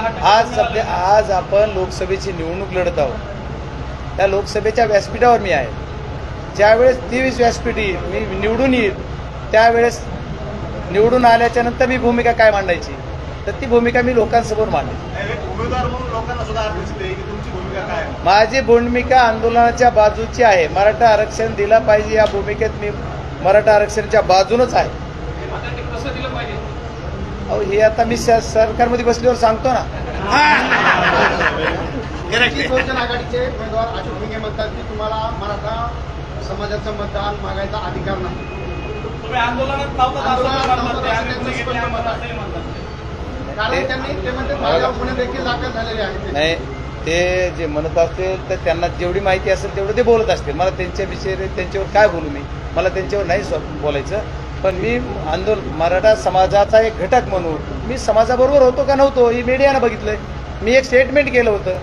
आज. सध्या आज आपण लोकसभेची निवडणूक लढत आहोत. त्या लोकसभेच्या व्यासपीठावर मी आहे. ज्यावेळेस तेवीस व्यासपीठ येईल मी निवडून येईल त्यावेळेस निवडून आल्याच्यानंतर मी भूमिका काय मांडायची? तर ती भूमिका मी लोकांसमोर मांडेल एक उमेदवार म्हणून लोकांना सुद्धा अपेक्षित आहे की तुमची भूमिका काय आहे? माझी भूमिका आंदोलनाच्या बाजूची आहे. मराठा आरक्षण दिलं पाहिजे या भूमिकेत मी मराठा आरक्षणाच्या बाजूनच आहे आता ते कसं दिलं पाहिजे अहो हे आता मी स- सरकारमध्ये बसल्यावर सांगतो ना वंचित बहुजन आघाडीचे उमेदवार अशोक भिंगे म्हणतात की तुम्हाला मराठा समाजाचं मतदान मागायचा अधिकार नाही ते. आम्ही असं गुन्हे त्यांचं केले, स्पष्ट आम्हाला मत आहे. असंही म्हणतात ते. कारण त्यांनी ते म्हणतात माझ्यावर गुन्हे देखील दाखल झालेले आहेत ते. नाही ते जे म्हणत असतील तर त्यांना जेवढी माहिती असेल तेवढं ते बोलत असतील मला त्यांच्याविषयी त्यांच्यावर काय बोलू मी मला त्यांच्यावर नाही स्व- बोलायचं पण मी आंदोलन मराठा समाजाचा एक घटक म्हणून मी समाजाबरोबर होतो का नव्हतो ही मीडियानं बघितलंय. मी एक स्टेटमेंट केलं होतं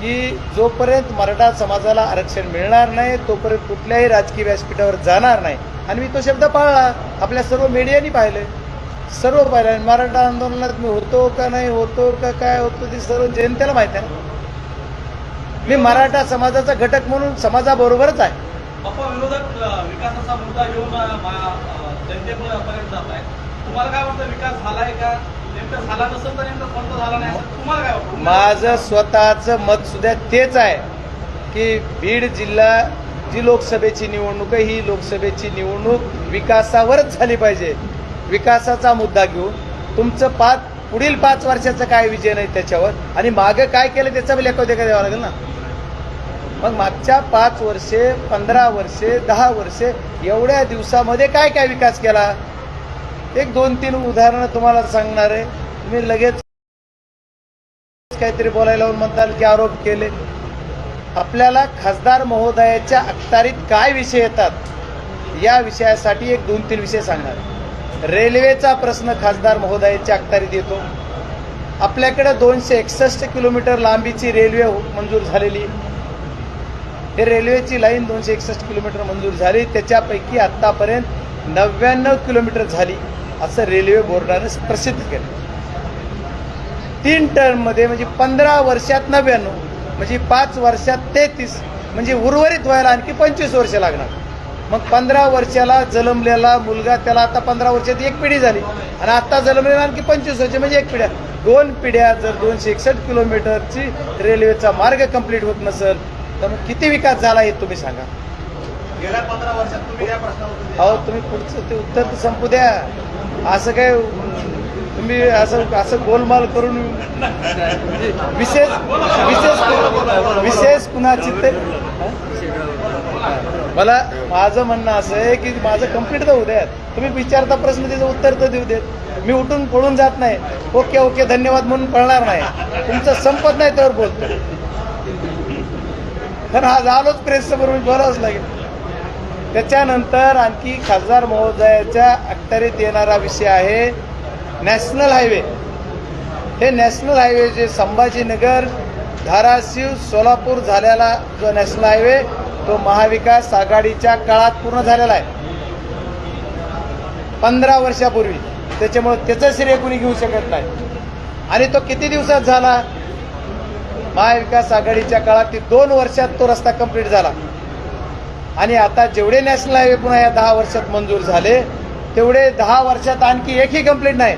की जोपर्यंत मराठा समाजाला आरक्षण मिळणार नाही तोपर्यंत कुठल्याही राजकीय व्यासपीठावर जाणार नाही. आणि मी तो शब्द पाळला. आपल्या सर्व मीडियानी पाहिलं सर्व पाहिलं आणि मराठा आंदोलनात मी होतो का नाही होतो का काय होतो ते सर्व जनतेला माहीत आहे. मी मराठा समाजाचा घटक म्हणून समाजाबरोबरच आहे. विकासाचा मुद्दा घेऊन जनतेमुळे मा- जात आहे. तुम्हाला काय वाटतं विकास झालाय का? नेमकं झाला नसेल तर नेमकं कोणतं झाला नाही तुम्हाला काय वाटतं? माझं स्वतःचं मत सुद्धा तेच आहे की बीड जिल्हा जी लोकसभेची निवडणूक आहे ही लोकसभेची निवडणूक विकासावरच झाली पाहिजे. विकासाचा मुद्दा घेऊन तुमचं पाच पुढील पाच वर्षाचं काय विजय नाही त्याच्यावर? आणि मागं काय केलं त्याचा लेखोदेखा द्यावा लागेल ना? मग मागच्या पाच वर्षे पंधरा वर्षे दहा वर्षे एवढ्या दिवसामध्ये काय काय विकास केला? एक दोन तीन उदाहरणं तुम्हाला सांगणार आहे. तुम्ही लगेच काहीतरी बोलायला म्हणताल की आरोप केले. आपल्याला खासदार महोदयाच्या अखतारीत काय विषय येतात? या विषयासाठी एक दोन तीन विषय सांगणार. रेल्वेचा प्रश्न खासदार महोदयाच्या अखतारीत येतो. आपल्याकडे दोनशे एकसष्ट किलोमीटर लांबीची रेल्वे मंजूर झालेली. हे रेल्वेची लाईन दोनशे एकसष्ट किलोमीटर मंजूर झाली. त्याच्यापैकी आत्तापर्यंत नव्याण्णव किलोमीटर झाली असं रेल्वे बोर्डानं प्रसिद्ध केलं. तीन टर्ममध्ये म्हणजे पंधरा वर्षात नव्याण्णव म्हणजे पाच वर्षात तेहतीस म्हणजे उर्वरित व्हायला आणखी पंचवीस वर्ष लागणार. मग पंधरा वर्षाला जन्मलेला मुलगा त्याला आता पंधरा वर्षात एक पिढी झाली. आणि आता जन्मलेला आणखी पंचवीस वर्ष म्हणजे एक पिढ्या. दोन पिढ्या जर दोनशे एकसष्ट किलोमीटरची रेल्वेचा मार्ग कंप्लीट होत नसेल तर मग किती विकास झाला हे तुम्ही सांगा. गेल्या पंधरा वर्षात तुम्ही या प्रश्नावर अहो तुम्ही पुढचं ते उत्तर तर संपू द्या. असं काय तुम्ही असं असं गोलमाल करून विशेष विशेष विशेष कुणाची ते मला माझं म्हणणं असं आहे की माझं कंप्लीट तर होऊ द्यात. तुम्ही विचारता प्रश्न त्याचं उत्तर तर देऊ देत. मी उठून पळून जात नाही. ओके ओके धन्यवाद म्हणून पळणार नाही. तुमचं संपत नाही त्यावर बोलतो. तर आज आलोच प्रेससमोर मी बोलावंच लागेल. त्याच्यानंतर आणखी खासदार महोदयाच्या अखत्यारीत येणारा विषय आहे नॅशनल हायवे. हे नॅशनल हायवे जे संभाजीनगर धाराशिव सोलापूर झालेला जो नॅशनल हायवे तो महाविकास आघाडीच्या काळात पूर्ण झालेला आहे. पंधरा वर्षापूर्वी. त्याच्यामुळे त्याचं श्रेय कुणी घेऊ शकत नाही. आणि तो किती दिवसात झाला? महाविकास आघाडीच्या काळात ती दोन वर्षात तो रस्ता कंप्लीट झाला. आणि आता जेवढे नॅशनल हायवे पुन्हा या दहा वर्षात मंजूर झाले तेवढे दहा वर्षात आणखी एकही कंप्लीट नाही.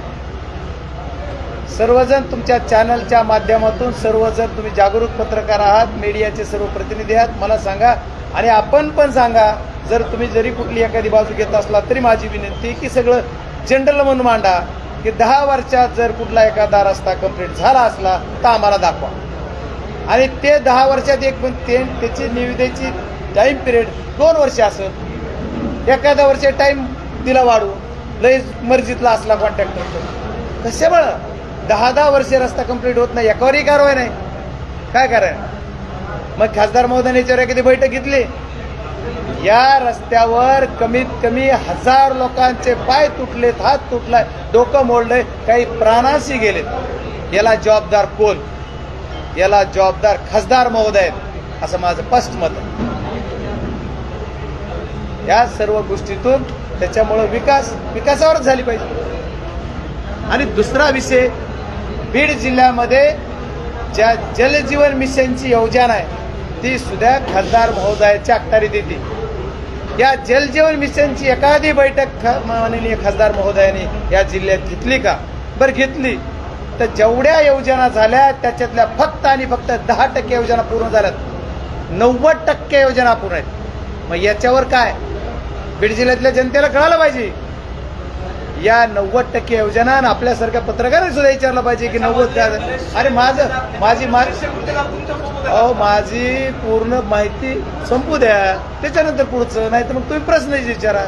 सर्वजण तुमच्या चॅनलच्या माध्यमातून सर्वजण तुम्ही जागरूक पत्रकार आहात मीडियाचे सर्व प्रतिनिधी आहात मला सांगा. आणि आपण पण सांगा जर तुम्ही जरी कुठली एखादी बाजू घेत असला तरी माझी विनंती की सगळं जनरल म्हणून मांडा की दहा वर्षात जर कुठला एखादा रस्ता कंप्लीट झाला असला तर आम्हाला दाखवा. आणि ते दहा वर्षात एक पण ते त्याची निविदेची टाईम पिरियड दोन वर्ष असत एखाद्या वर्ष टाईम दिला वाढू. लई मर्जीतला असला कॉन्ट्रॅक्टर कसे बळ दहा दहा वर्ष रस्ता कंप्लीट होत नाही. एकावरही कारवाई नाही. काय करायला मग खासदार महोदयाने याच्यावर एखादी बैठक घेतली? या रस्त्यावर कमीत कमी हजार लोकांचे पाय तुटलेत हात तुटलाय डोकं मोडलंय काही प्राणाशी गेलेत. याला जबाबदार कोण? याला जबाबदार खासदार महोदय आहेत असं माझं स्पष्ट मत आहे. या सर्व गोष्टीतून त्याच्यामुळं विकास विकासावरच झाली पाहिजे. आणि दुसरा विषय बीड जिल्ह्यामध्ये ज्या जलजीवन मिशनची योजना आहे ती सुद्धा खासदार महोदयाच्या अखत्यारीत येते. या जलजीवन मिशनची एखादी बैठक ख- माननीय खासदार महोदयाने या जिल्ह्यात घेतली का? बरं घेतली. तर जेवढ्या योजना झाल्या त्याच्यातल्या फक्त आणि फक्त दहा टक्के योजना पूर्ण झाल्यात. नव्वद टक्के योजना पूर्ण आहेत. मग याच्यावर काय? बीड जिल्ह्यातल्या जनतेला कळालं पाहिजे. या नव्वद टक्के योजना आपल्यासारख्या पत्रकारांनी सुद्धा विचारलं पाहिजे की नव्वद काय अरे माझं माझी माझी अहो माझी पूर्ण माहिती संपू द्या. त्याच्यानंतर पुढचं नाही तर मग तुम्ही प्रश्नच विचारा.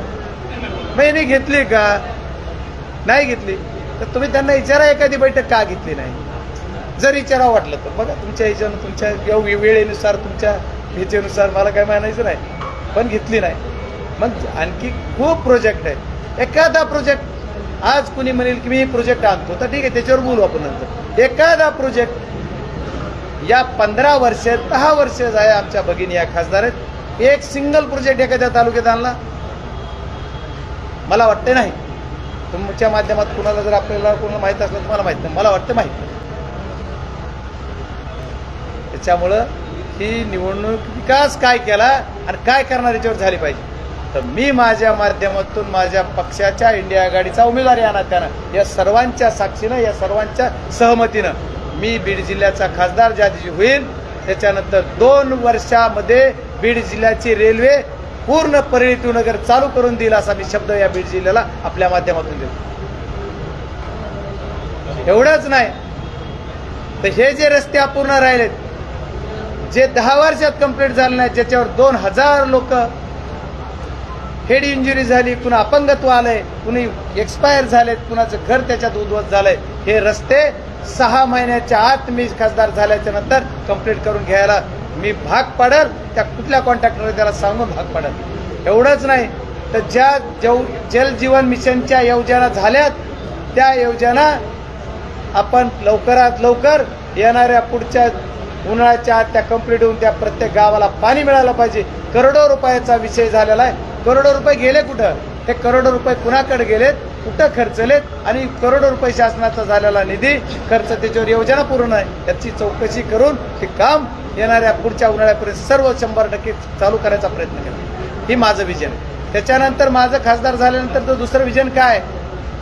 महिने घेतली का? नाही घेतली. तर तुम्ही त्यांना विचारा एखादी बैठक का घेतली नाही? जर विचारावं वाटलं तर बघा तुमच्या ह्याच्यानं तुमच्या योग्य वेळेनुसार तुमच्या ह्याच्यानुसार मला काय म्हणायचं नाही. पण घेतली नाही. मग आणखी खूप प्रोजेक्ट आहे एखादा प्रोजेक्ट आज कुणी म्हणेल की मी प्रोजेक्ट आणतो तर ठीक आहे त्याच्यावर बोलू आपण नंतर. एखादा प्रोजेक्ट या पंधरा वर्ष दहा वर्ष आहे आमच्या भगिनी या खासदार आहेत. एक सिंगल प्रोजेक्ट एखाद्या तालुक्यात आणला. मला वाटते नाही. तुमच्या माध्यमात कुणाला जर आपल्याला कोणाला माहीत असलं तर मला माहीत नाही. मला वाटतं माहीत नाही. त्याच्यामुळं ही निवडणूक विकास काय केला आणि काय करणार याच्यावर झाली पाहिजे. तर मी माझ्या माध्यमातून माझ्या पक्षाच्या इंडिया आघाडीचा उमेदवार या त्यानं या सर्वांच्या साक्षीनं या सर्वांच्या सहमतीनं मी बीड जिल्ह्याचा खासदार ज्या दिवशी होईल त्याच्यानंतर दोन वर्षामध्ये बीड जिल्ह्याची रेल्वे पूर्ण परिणिती नगर चालू करून देईल असा मी शब्द या बीड जिल्ह्याला आपल्या माध्यमातून देतो. एवढंच नाही. तर हे जे रस्ते अपूर्ण राहिलेत जे दहा वर्षात कंप्लीट झाले नाही ज्याच्यावर दोन हजार लोक हेड इंजुरी झाली कुणा अपंगत्व आलंय कुणी एक्सपायर झालेत कुणाचं घर त्याच्यात उद्ध्वस्त झालंय. हे रस्ते सहा महिन्याच्या आत मी खासदार झाल्याच्यानंतर कंप्लीट करून घ्यायला मी भाग पाडेल त्या कुठल्या कॉन्ट्रॅक्टरला त्याला सांगून भाग पाडेल. एवढंच नाही. तर ज्या जव जल जीवन मिशनच्या योजना झाल्यात त्या योजना आपण लवकरात लवकर येणाऱ्या पुढच्या उन्हाळ्याच्या आत त्या कंप्लीट होऊन त्या प्रत्येक गावाला पाणी मिळालं पाहिजे. करोडो रुपयाचा विषय झालेला आहे. करोडो रुपये गेले कुठं? हे करोडो रुपये कुणाकडे गेलेत? कुठं खर्चलेत आणि करोडो रुपये शासनाचा झालेला निधी खर्च त्याच्यावर योजना पूर्ण आहे. त्याची चौकशी करून ते काम येणाऱ्या पुढच्या उन्हाळ्यापर्यंत सर्व शंभर टक्के चालू करायचा प्रयत्न केला. ही माझं विजन आहे. त्याच्यानंतर माझं खासदार झाल्यानंतर तो दुसरं विजन काय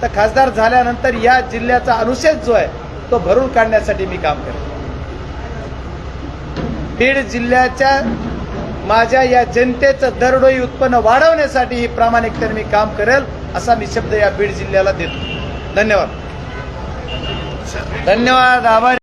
तर खासदार झाल्यानंतर या जिल्ह्याचा अनुशेष जो आहे तो भरून काढण्यासाठी मी काम करेन. बीड जिल्ह्याच्या माझ्या या जनतेचं दरडोई उत्पन्न वाढवण्यासाठी ही प्रामाणिकतेने मी काम करेल. असा मी शब्द या बीड जिल्ह्याला देतो. धन्यवाद. धन्यवाद आभार.